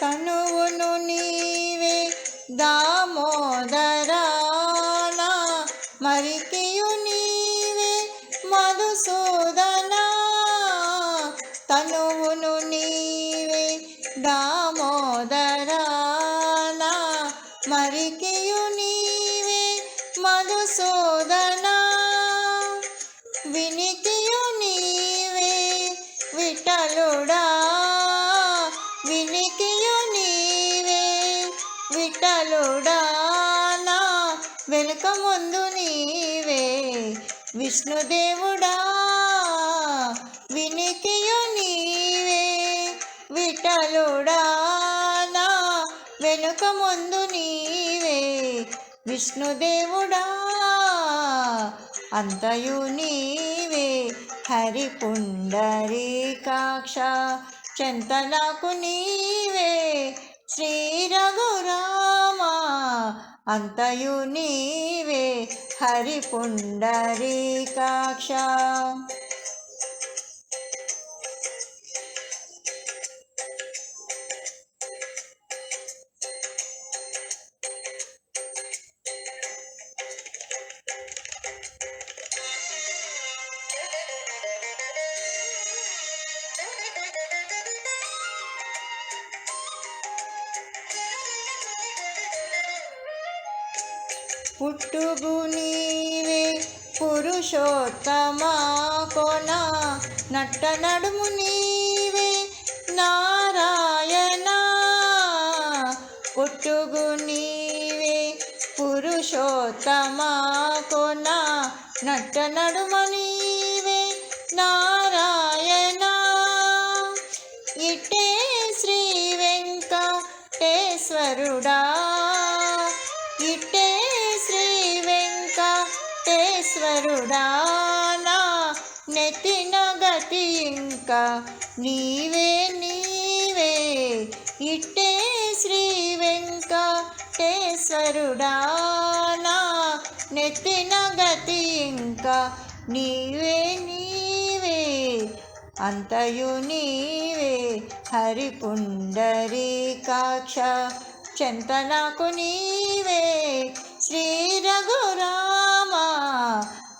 కనువును నీవే దామోదరానా మరికియు నీవే మధుసూదన. తనువును నీవే దామోదరానా మరికియు విష్ణుదేవుడా వినికియు నీవే విఠలుడా నా వెనుక ముందు నీవే. విష్ణుదేవుడా అంతయు నీవే హరి పుండరీకాక్ష చెంత నాకు నీవే. శ్రీ రఘురామా అంతయు నీవే. హరి పుట్టుగు నీవే పురుషోత్తమా కొన? నట్ట నడుము నీవే నారాయణ. పుట్టుగు నీవే పురుషోత్తమా కొన? నట్ట నడుమ నీవే నారాయణ. ఇటే శ్రీ వెంకటేశ్వరుడా. ఇటే వెంకటేశ్వరుడా నెత్తిన గతి ఇంకా నీవే నీవే. ఇట్టే శ్రీ వెంకటేశ్వరుడానా నెత్తిన గతి ఇంకా నీవే నీవే. అంతయు నీవే హరి పుండరీకాక్ష చెంత నాకు నీవే. శ్రీ రఘు